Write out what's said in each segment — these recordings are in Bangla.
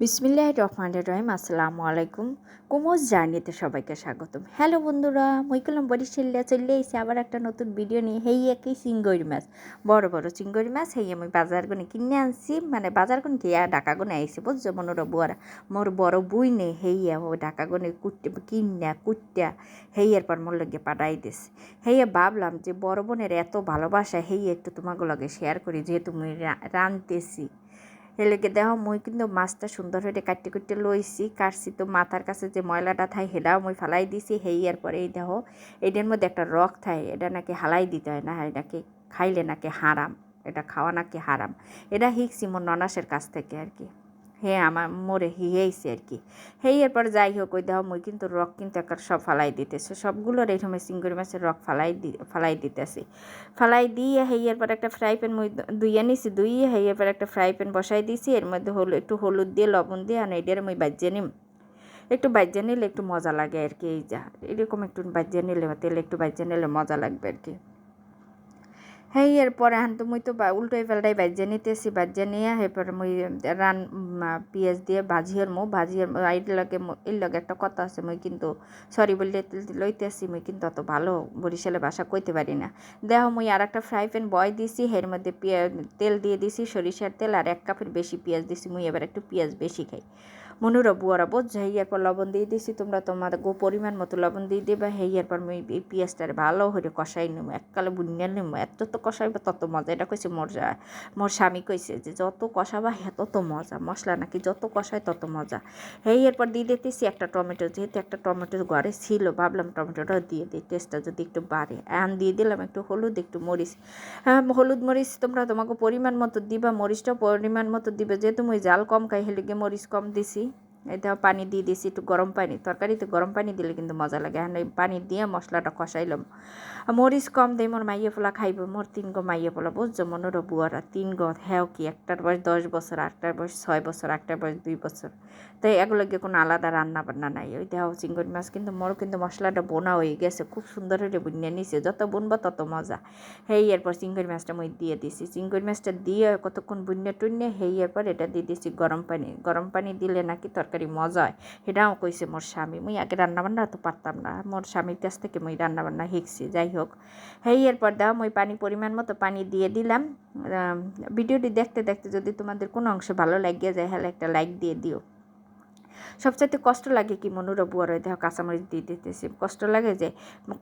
বিসমিল্লাহ রহমান রহিম, আসসালামু আলাইকুম। কুমোজ জার্নিতে সবাইকে স্বাগতম। হ্যালো বন্ধুরা মই কলম বরিশাল্লা চলে এসে আবার একটা নতুন ভিডিও নিয়ে। হেই, একই চিঙ্গরি মাছ, বড় বড় চিঙ্গরি মাছ। হেই, আমি বাজার গুনে কিনে আনছি। মানে বাজার গুনে কি ডাকা গুনে আইসি বুঝছ মনোর বুয়ারা? মোর বড় বুই নেই হেইয়া ও ডাকা গুনে কুটতে কিনা, কুটটা। হেইয়ার পর মোর লগে পাঠাই দিস হেইয়া ভাবলাম যে বড় বোনের এত ভালোবাসা, হেই, একটু তোমাকে লগে শেয়ার করি, যেহেতু মুই রানতেছি হেলেকে দেহ মুই কিন্তু মাছটা সুন্দর হয়ে কাটতে কুটতে লইছি কাটছি তো মাথার কাছে যে ময়লাটা থাই হেডাও মুই ফালাই দিছি হেইয়ার পরে এই দেহ এটার মধ্যে একটা রক থাই এটা নাকি হালাই দিতে হয় না এটাকে খাইলে নাকি হারাম এটা খাওয়া নাকি হারাম এটা শিখছি মোর ননাসের কাছ থেকে আর কি। হে আমার মোরে হিয়েছে আর কি। হেই এরপর যাই হোক, ওই দেহ মুই কিন্তু রক কিন্তু একটা সব ফালাই দিতেছে। সবগুলোর এই সময় চিংড়ি মাছের রক ফালাই দি, ফালাই দিতেছি। ফালাই দিয়ে হেই এরপর একটা ফ্রাই প্যান মুই দুইয়া নিছি দুইয়ে হেই এরপর একটা ফ্রাই প্যান বসাই দিছি। এর মধ্যে হলো, একটু হলুদ দিয়ে লবণ দিয়ে আর এটার মুই বাজিয়ে নিম। একটু বাজিয়ে নিলে একটু মজা লাগে আর কি, এই যা। এরকম একটু বাজিয়ে নিলে, তেলে একটু বাজিয়ে নিলে মজা লাগবে আর কি। হ্যাঁ এরপরে এখন তো মুই তো উল্টোই পাল্টাই বাজিয়ে নিতেছি, বাজিয়ে নিয়ে এরপরে মুই রান পিঁয়াজ দিয়ে ভাজিয়ার মো ভাজিয়ার এর লগে এর লগে একটা কথা আছে, মুই কিন্তু সরি বললে লইতেছি, মুই কিন্তু অত ভালো বরিশালে ভাষা কইতে পারি না। দেখো, মুই আর একটা ফ্রাই প্যান বয় দিছি এর মধ্যে তেল দিয়ে দিছি, সরিষার তেল, আর এক কাপের বেশি পেঁয়াজ দিছি, মুই এবার একটু পেঁয়াজ বেশি খাই। মনুরা বুয়ারা বোঝ হেইয়ার পর লবণ দিয়ে দিছি, তোমরা তোমাদের গো পরিমাণ মতো লবণ দিয়ে দেবা। হেইয়ার পর মুই এই পেঁয়াজটার ভালো হয়ে কষাই নিম, এককালে বুনিয়া নিম, এত তো কষাইবা তত মজা। এটা কইছে মোর মোর স্বামী কইছে যে যত কষাবা হ্যাঁ তত মজা, মশলা নাকি যত কষায় তত মজা। হেই এরপর দিয়ে দিতেছি একটা টমেটো, যেহেতু একটা টমেটো ঘরে ছিল, ভাবলাম টমেটোটা দিয়ে দিই, টেস্টটা যদি একটু বাড়ে। এখন দিয়ে দিলাম একটু হলুদ, একটু মরিচ। হ্যাঁ হলুদ মরিচ তোমরা তোমাকে পরিমাণ মতো দিবা মরিচটা পরিমাণ মতো দিবে, যেহেতু মুই জাল কম খাই হেলে মরিচ কম দিছি। এটা পানি দিয়ে দিয়েছি একটু গরম পানি, তরকারিতে গরম পানি দিলে কিন্তু মজা লাগে। এই পানি দিয়ে মশলাটা কষাইলাম। মরিচ কম দেয় মোর মাইয়ে পোলা খাইব, মোর তিন গো মাইয়ে পোলা, বুঝছ? মনোর বুয়ারা তিন গো হ্যাঁ কি একটার বয়স দশ বছর আটটার বয়স ছয় বছর একটার বয়স দুই বছর। তাই এগুলোকে কোনো আলাদা রান্না বান্না নাই। ওই দেহ চিংড়ি মাছ কিন্তু, মোর কিন্তু মশলাটা বোনা হয়ে গেছে, খুব সুন্দর হয়ে বুনিয়ে নিছে, যত বুনবা তত মজা। হেই, এরপর চিংড়ি মাছটা মই দিয়ে দিছি। চিংড়ি মাছটা দিয়ে কতক্ষণ বুনিয়ে টুনিয়ে, হেই, এরপর এটা দিয়ে দিছি গরম পানি। গরম পানি দিলে নাকি তরকারি মজা হয় সেটাও কইছে মোর স্বামী। মুই আগে রান্না বান্না তো পারতাম না। মোর স্বামীর কাছ থেকে মুই রান্নাবান্না শিখছি। যাই হোক, হেই, এরপর দাও, মুই পানি পরিমাণ মতো পানি দিয়ে দিলাম। ভিডিওটি দেখতে দেখতে যদি তোমাদের কোনো অংশ ভালো লাগিয়ে যায় হলে একটা লাইক দিয়ে দিও। সবচাইতে কষ্ট লাগে কি মনুরা বুয়ার দেহ কাঁচামরিচ দিয়ে দিতেছি। কষ্ট লাগে যে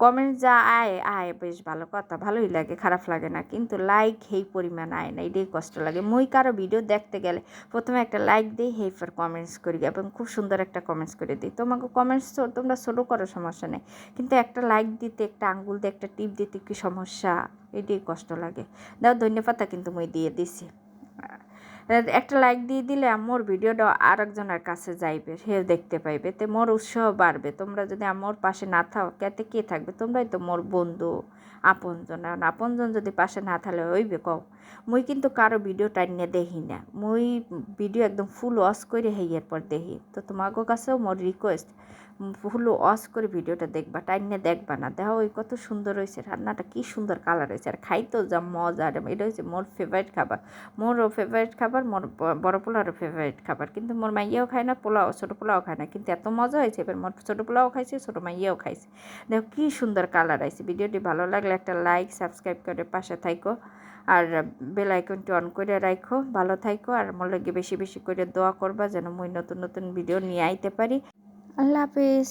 কমেন্ট যা আয় আয়, বেশ ভালো কথা, ভালোই লাগে, খারাপ লাগে না, কিন্তু লাইক হেই পরিমাণ আয় না, এটাই কষ্ট লাগে। মুই কারও ভিডিও দেখতে গেলে প্রথমে একটা লাইক দিই, হেই ফর কমেন্টস করি, এবং খুব সুন্দর একটা কমেন্টস করে দিই। তোমাকে কমেন্টস তোমরা ছোটো করো, সমস্যা নেই, কিন্তু একটা লাইক দিতে, একটা আঙ্গুল দিয়ে, একটা টিপ দিতে কি সমস্যা? এটাই কষ্ট লাগে। দাও ধন্যবাদটা কিন্তু মুই দিয়ে দিছি। একটা লাইক দিয়ে দিলে মোর ভিডিওটা আরেকজনের কাছে যাইবে, সে দেখতে পাইবে। তে মোর উৎসাহ বাড়বে। তোমরা যদি আমার পাশে না থাও কেতে কে থাকবে? তোমরাই তো মোর বন্ধু, আপনজন। আপনজন যদি পাশে না থাকলে হইবে কও? মুই কিন্তু কারও ভিডিও টাইনে দেখি না। মুই ভিডিও একদম ফুল ওয়াশ করে হেইয়ের পর দেখি। তো তোমাকে কাছেও মোর রিকোয়েস্ট ফুল ওয়াশ করে ভিডিওটা দেখবা, টাইনে দেখবা না। দেখো ওই কত সুন্দর হয়েছে রান্নাটা কি সুন্দর কালার হয়েছে আর খাইতেও যা মজা, আর এটা হচ্ছে মোর ফেভারিট খাবার। মোরও ফেভারিট খাবার, মোর বড় পোলারও ফেভারিট খাবার। কিন্তু মোর মাইয়াও খায় না, পোলাও, ছোটো পোলাও খায় না। কিন্তু এত মজা হয়েছে এবার মোর ছোটো পোলাও খাইছে, ছোটো মাইয়াও খাইছে। দেখো কী সুন্দর কালার আছে ভিডিওটি ভালো লাগলে একটা লাইক সাবস্ক্রাইব করে পাশে থাইকো। আর বেল আইকনটি অন করে রাখো ভালো থাইকো, আর আমার লাগে বেশি বেশি করে দোয়া করবা যেন মুই নতুন নতুন ভিডিও নিয়ে আইতে পারি। আল্লাহ হাফিজ।